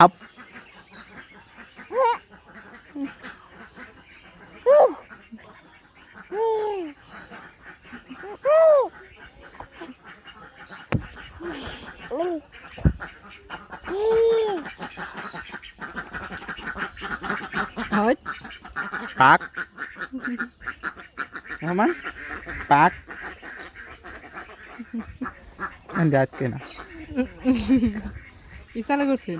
Up পাক। রহমান পাক। যাচ্ছে না। ইশারা করছেন?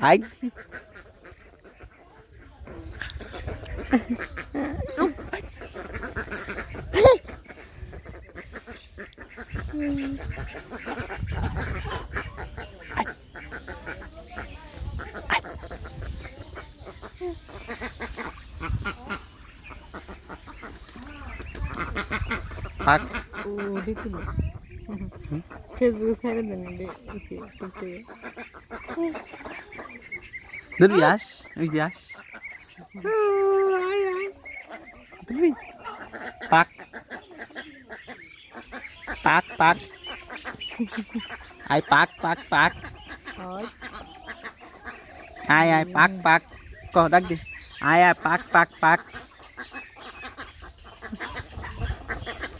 আই পাক ও দেখুন ফেসবুকে ছাড়ে দেন Dulu ya, wis ya. Duduk. Pak. Pak, pak. Hai pak, pak, pak. Hai, hai pak, pak. Kok lagi? Hai, hai pak, pak, pak.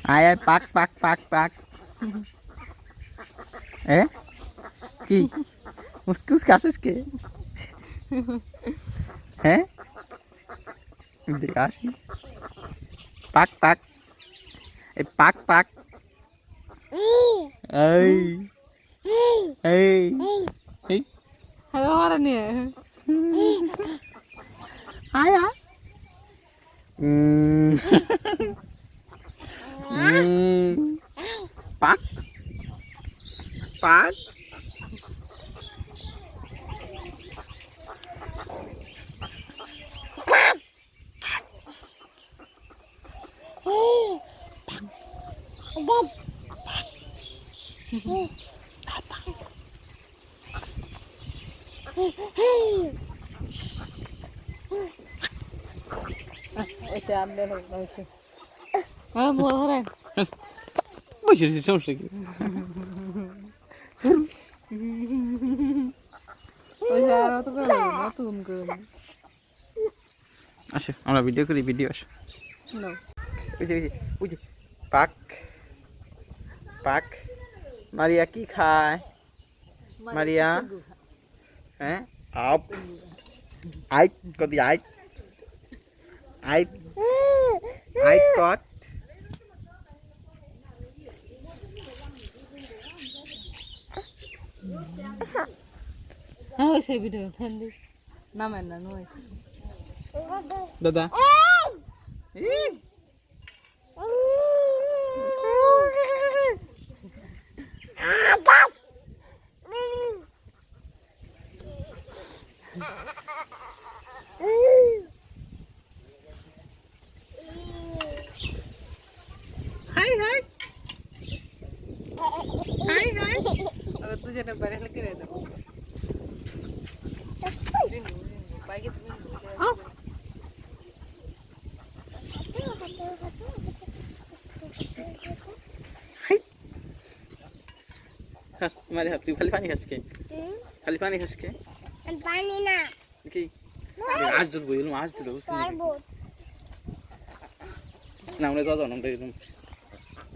Hai, hai pak, pak, pak, pak. Eh? Ki. मुस्की उसके आशीष के। हैं? विकास पाक पाक। ए पाक पाक। आई आई अरे और नहीं है। आया। हम्म। এটা আপনার হয়েছে হ্যাঁ বল ধরেন। বসে রয়েছে সমস্যা কি? আসো আমরা ভিডিও করি ভিডিও আসো। না ওই যে ওই যে ওই যে পাক। পাক। মারিয়া কি খায়? মারিয়া? হ্যাঁ? আপ। আই কদি আই আই আই কত ভিডিও নামেন না নয় দাদা। अगर तुझे ना बरे लगे रहे तो बाइक से মারি হাত তুই খালি পানি খাস কে খালি পানি খাস কে পানি না কি আজ দুধ বইলাম আজ দুধ বুঝছি নাকি?